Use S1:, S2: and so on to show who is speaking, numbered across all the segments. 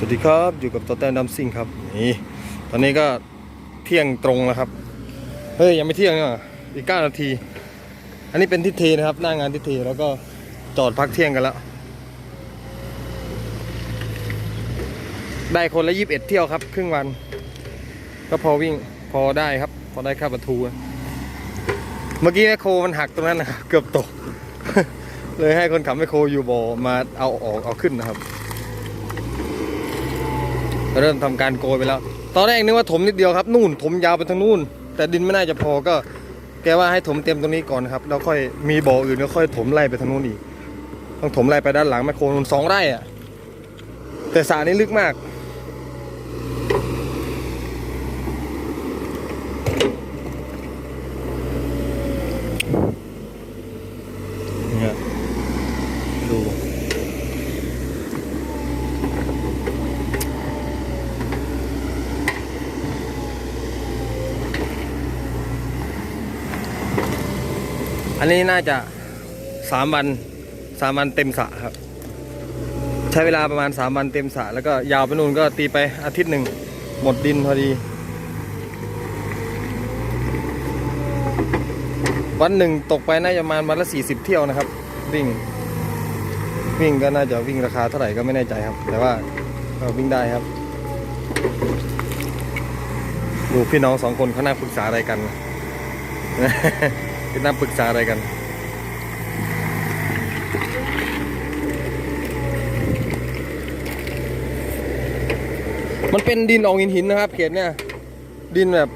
S1: สวัสดีครับอยู่กับตัวแต้มดัมซิ่งครับนี่ตอนนี้ก็เที่ยงตรงแล้วครับเฮ้ยยังไม่เที่ยงเนี่ยอีกเก้านาที อันนี้เป็นทิศเทนะครับ หน้างานทิศเทแล้วก็จอดพักเที่ยงกันแล้ว ได้คนละยีิบเอ็ดเที่ยวครับ ครึ่งวัน ก็พอวิ่งพอได้ครับ พอได้ค่าประตูเมื่อกี้แมคโครมันหักตรงนั้นนะครับเกือบตก เลยให้คนขับแมคโครอยู่บอมาเอาออกเอาขึ้นนะครับ เริ่มทำการโกยไปแล้ว ตอนแรกนึกว่าถมนิดเดียวครับ นู่นถมยาวไปทางนู่น แต่ดินไม่น่าจะพอก็ แกว่าให้ถมเต็มตรงนี้ก่อนครับแล้วค่อยมีบ่ออื่นก็ค่อยถมไล่ไปทางนู้นอีกต้องถมไล่ไปด้านหลังแมคโครนูนสองไร่อะแต่สระนี้ลึกมาก อันนี้น่าจะสามวันสามวันเต็มสระครับ ใช้เวลาประมาณสามวันเต็มสระแล้วก็ยาวไปนู่นก็ตีไปอาทิตย์หนึ่งหมดดินพอดี วันหนึ่งตกไปน่าจะประมาณวันละสี่สิบเที่ยวนะครับ วิ่ง วิ่งก็น่าจะวิ่งราคาเท่าไหร่ก็ไม่แน่ใจครับ แต่ว่าก็วิ่งได้ครับ ดูพี่น้องสองคนเขานั่งปรึกษาอะไรกัน คือนั่งปรึกษาอะไรกันมันเป็นดินออกหินหินนะครับเขตเนี่ย ดินแบบ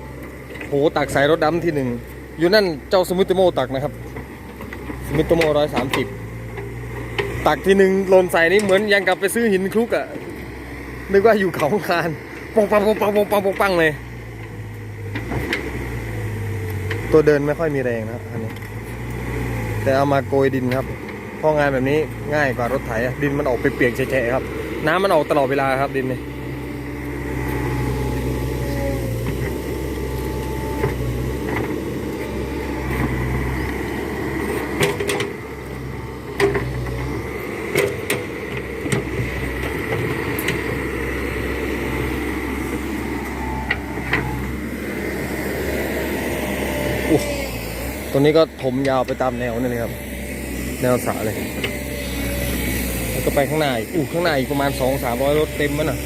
S1: โหตักใส่รถดำที่หนึ่งอยู่นั่นเจ้าสมิตโมตักนะครับสมิตโมร้อยสามสิบตักทีหนึ่งหล่นใส่นี่เหมือนยังกลับไปซื้อหินคลุกอะนึกว่าอยู่เขาคานปองปังปองปังปองปังปองปังเลย ตัวเดินไม่ค่อยมีแรงนะครับอันนี้ แต่เอามาโกยดินครับพราะงานแบบนี้ง่ายกว่ารถไถอะดินมันออกไปเปียกแฉะครับ น้ำมันออกตลอดเวลาครับดินนี่ ตัวนี้ก็ถมยาวไปตามแนวนี่เลยครับ แนวสระเลย แล้วก็ไปข้างหน้าอีกอู้ข้างหน้าอีกประมาณสองสามร้อยรถเต็มมันอะ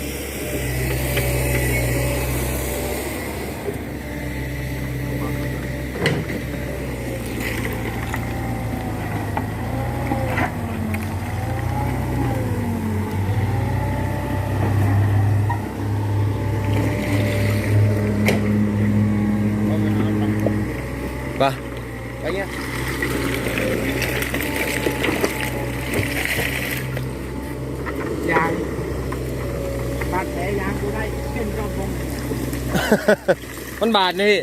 S1: ไปไปเงี้ย
S2: ยางบาดแผลยางกูได้เป็นรอบวง
S1: มันบาดนี่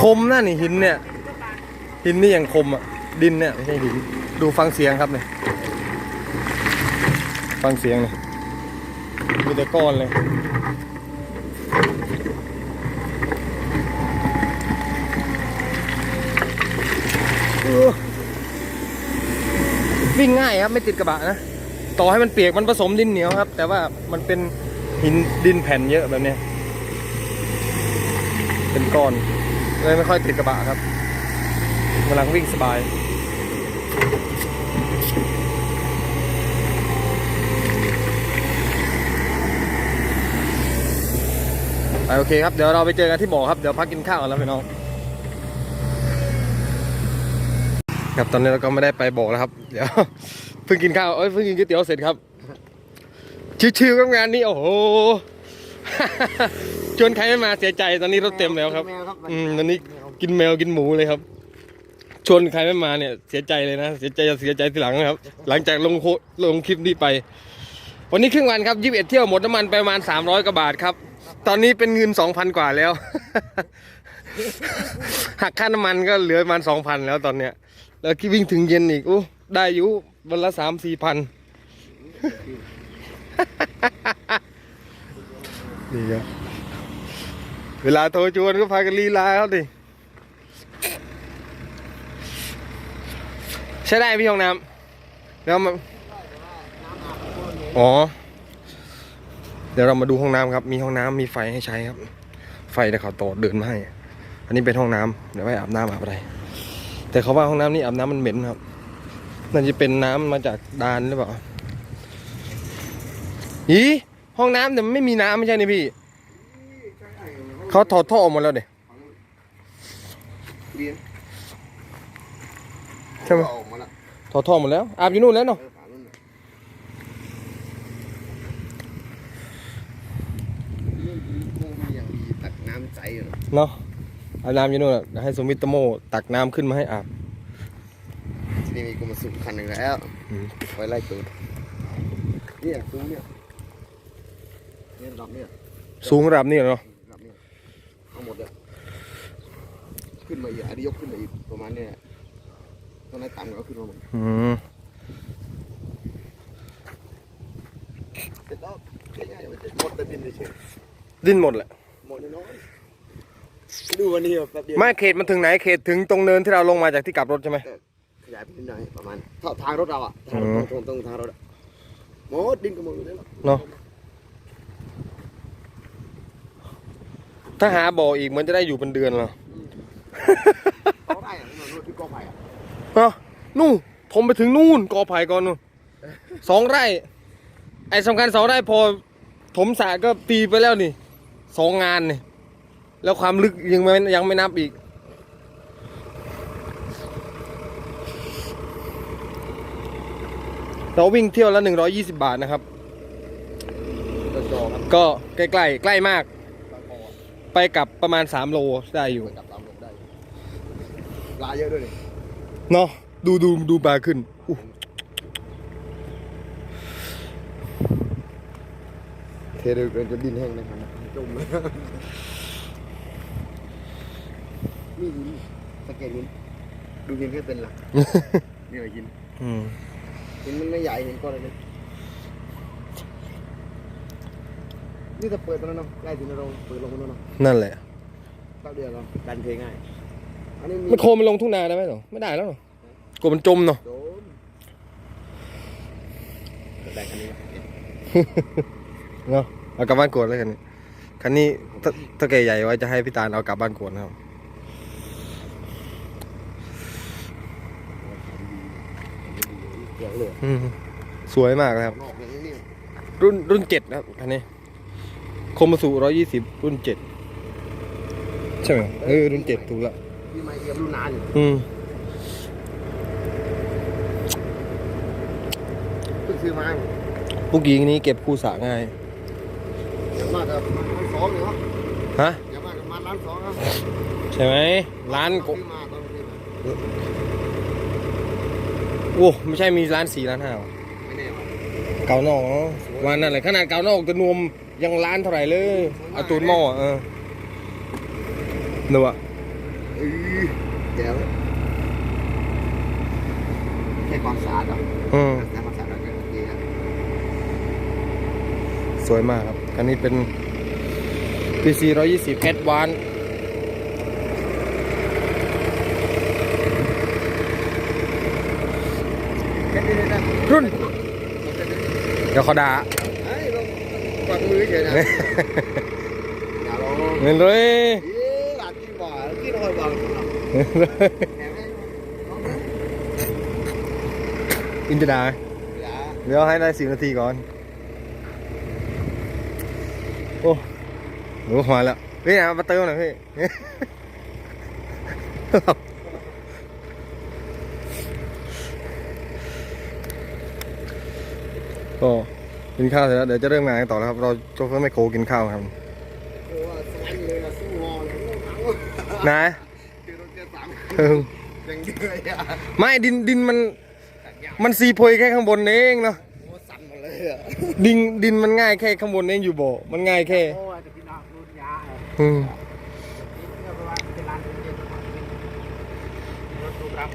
S1: คมนะนี่หินเนี่ย หินนี่อย่างคมอะ ดินเนี่ยไม่ใช่หิน ดูฟังเสียงครับเนี่ย ฟังเสียงเนี่ยมีแต่ก้อนเลยวิ่งง่ายครับไม่ติดกระบะนะ ต่อให้มันเปียกมันผสมดินเหนียวครับ แต่ว่ามันเป็น หินดินแผ่นเยอะแบบเนี้ยเป็นก้อนเลยไม่ค่อยติดกระบะครับกำลังวิ่งสบายไปโอเคครับเดี๋ยวเราไปเจอกันที่บ่อครับ เดี๋ยวพักกินข้าวกันแล้วพี่น้องครับตอนนี้เราก็ไม่ได้ไปบ่อแล้วครับ เดี๋ยวเพิ่งกินข้าวเอ้ยเพิ่งกินก๋วยเตี๋ยวเสร็จครับ ชิวๆกับงานนี้โอ้โห ชวนใครไม่มาเสียใจตอนนี้รถเต็มแล้วครับ
S2: แมวครับ
S1: อืมตอนนี้กินแมวกินหมูเลยครับ ชวนใครไม่มาเนี่ย เสียใจเลยนะ เสียใจจะเสียใจทีหลังนะครับ หลังจากลงโคลงคลิปนี้ไป วันนี้ครึ่งวันครับยี่สิบเอ็ดเที่ยวหมดน้ำมันไปประมาณสามร้อยกว่าบาทครับ ตอนนี้เป็นเงินสองพันกว่าแล้ว หักค่าน้ำมันก็เหลือประมาณสองพันแล้วตอนเนี้ย แล้วที่วิ่งถึงเย็นอีกอู้ได้อยู่วันละสามสี่พัน นี่ครับ เวลาโทรชวนก็พากันลีลาครับดิใช้ได้พี่ห้องน้ำแล้วมาอ๋อ เดี๋ยวเรามาดูห้องน้ำครับ มีห้องน้ำมีไฟให้ใช้ครับ ไฟเดี๋ยวเขาต่อเดินมาให้ อันนี้เป็นห้องน้ำเดี๋ยวไว้อาบน้ำอาบอะไร แต่เขาว่าห้องน้ำนี่อาบน้ำมันเหม็นครับน่าจะเป็นน้ำมาจากดานหรือเปล่าอี ห้องน้ำแต่มันไม่มีน้ำไม่ใช่นี่พี่ เขาถอดท่อออกหมดแล้วเด็
S3: เรียน
S1: ใช่ไหม
S3: ออกมาละ
S1: ถอดท่อหมดแล้ว อาบอยู่นู่นแล้วเนาะ
S3: เออฝารุ่นน่ะนี่โมมีอย่างดีตักน้ำใจอยู่นะ
S1: เนาะอาบน้ำอยู่นู่นอะเดี๋ยวให้สมิตโม ตักน้ำขึ้นมาให้อาบ
S3: ทีนี้มีกูมาสุกคันหนึ่งแล้ว
S1: อืม
S3: ไว้ไล่ตูดเนี่ยซุ้มเนี่ย เนี่ยรับเนี่ย
S1: สูงระดับนี้เหรอ
S3: รับเนี่ยเอาหมดเลยขึ้นมาอีกอันนี้ยกขึ้นมาอีกประมาณเนี่ยตอนนั้นต่ำก็ขึ้นมาหมด
S1: อืม
S3: เสร็จแล้วง่ายๆมันจะหมดแต่ดินเฉย
S1: ดิ้นหมดแหละ
S3: ๆหมดน้อยๆดูวันนี้แบบแป๊บเดียว
S1: ไม่เขตมันถึงไหนเขตถึงตรงเนินที่เราลงมาจากที่กลับรถใช่ไหม
S3: ขยายไปนิดหน่อยประมาณเท่าทางรถเราอะทาง
S1: อืม
S3: ตรงตรงทางรถอะหมดดินก็หมดอยู่แล้ว
S1: เนาะ ถ้าหาบ่ออีกมันจะได้อยู่เป็นเดือนเหรอ
S3: เขาได้อะถนนรถที่กอไผ่อะ
S1: เนาะนู่นผมไปถึงนู่นกอไผ่ก่อนนู่นสองไร่ ไอ้สำคัญสองไร่พอถมสระก็ตีไปแล้วนี่สองงานนี่แล้วความลึกยังไม่ยังไม่นับอีก เราวิ่งเที่ยวละ120 บาทนะครับ
S3: รถจอครับ
S1: ก็ใกล้ๆใกล้มาก
S3: บางคออะ
S1: ไปกลับประมาณ 3 โลได้อยู่
S3: เหมือนกับตามลงได้อยู่ปลาเยอะด้วยนี่
S1: เนาะดูดูดูปลาขึ้นอู้
S3: เทเดินจนดินแห้งนะครับจมเลยนี่หินสังเกตหินดูหินแค่เป็นหลักนี่อะไรหิน
S1: อืม
S3: หินมันไม่ใหญ่หินก้อนเล็ก นี่ถ้าเปิดตรงนั้นเนาะใกล้ถึงเราเปิดลงตรงนั้นเนาะ
S1: นั่นแหละ
S3: แป๊บเดียวเราดันเทง่าย อันนี้มี
S1: มันโคมมันลงทุ่งนาได้ไหมหรอไม่ได้แล้วหรอกลัวมันจมเนาะ
S3: โดนแบ่งคันนี้มา
S1: เนาะเอากลับบ้านกวดแล้วกันนี่คันนี้ถ้าถ้าแกใหญ่ไว้จะให้พี่ตาลเอากลับบ้านกวดนะครับ
S3: เกี่ยวเลย
S1: อืมสวยมากเลยครับ
S3: นอกอย่างนี้
S1: รุ่นรุ่นเจ็ดนะครับคันนี้โค มาสุร้อยยี่สิบรุ่นเจ็ดใช่ไหมเออรุ่นเจ็ดถูกละ
S3: พี่มาเอี่ยมรุ่นนานอยู่
S1: อืม
S3: เพิ่งซื้อมา
S1: พวกยิงนี้เก็บคู่สระง่าย
S3: อย่างมากก็ประมาณล้านสองเนาะ
S1: ฮะ
S3: อย่างมากก็ประมาณล้านสองนะ
S1: ใช่ไหมร้านก
S3: ซื้อมาตอนนี้มา
S1: โอ้ไม่ใช่มีร้านสี่ร้านห้าหรอ
S3: ไม่แน่ว่ะ
S1: เกานอกเนอะวันนั่นแหละขนาดเกานอกจะนวมยังร้านเท่าไหร่เลยเอาตูนหม้อเออดูอะ
S3: เอ้ยแจ๋วแค่ความสะอาดอะ
S1: อืม
S3: แค่ความสะอาดก็โอเคครับ
S1: สวยมากครับคันนี้เป็น PC 120 Advance
S3: แค่นี้เลยนะ
S1: รุ่น เดี๋ยวเขาด่า
S3: เฮ้ยลงกวักมือเฉยนะอย่าลง
S1: เงินเลย
S3: เอ๊ะหลานกินบ่อยกินบ่อยบ่อยแหมไม่ลองนะ
S1: อินจะด่า
S3: อย่า
S1: เดี๋ยวให้ได้สิบนาทีก่อน โอ้หนูมาแล้วพี่นะมาเติมหน่อยพี่ ก็กินข้าวเสร็จแล้วเดี๋ยวจะเริ่มงานกันต่อแล้วครับ เราโชเฟอร์ไมโครกินข้าวครับ
S3: โอ้ว่าสวรรค์เลยอะสู้ฮอเลยโอ้หนังว่ะ
S1: นะ
S3: คือรถเจ็ดสาม
S1: เออ
S3: ยังเยอะอะ
S1: ไม่ดินดินมัน มันซีโพยแค่ข้างบนเองเนาะ
S3: โอ้สั่นหมดเลยอะ
S1: ดินดินมันง่ายแค่ข้างบนเองอยู่บ่มันง่ายแค่
S2: โอ้ยจะพี่น้องรุ่นยาเออ
S1: อืม
S2: นี่ก็ประมาณเป็นล้านเป็นเจ็ดรถตูรั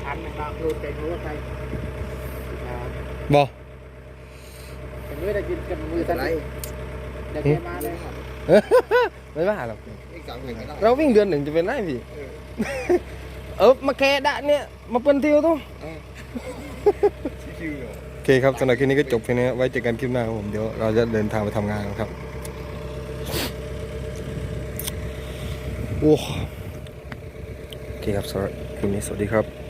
S2: บ พันนะครับรุ่นเต็มรู้ว่าใครอ่า
S1: บ่
S2: เป็นมือได้กินกันมือ
S3: อะ
S2: ตัน
S3: ไร
S2: เดี๋ยวแกมาเลยครับ
S1: ไม่ว่าหรอก
S3: อีกสามหนึ่งก็ได้
S1: เราวิ่งเดือนหนึ่งจะเป็นไรพี่เออมาแค่ดะเนี่ยมาเป็นเที่ยวต้อง
S3: ชิวๆเนาะ
S1: เคครับสำหรับคลิปนี้ก็จบแค่นี้ไว้เจอกันคลิปหน้าครับผมเดี๋ยวเราจะเดินทางไปทำงานกันครับโอ้โอเคครับสำหรับคลิปนี้สวัสดีครับ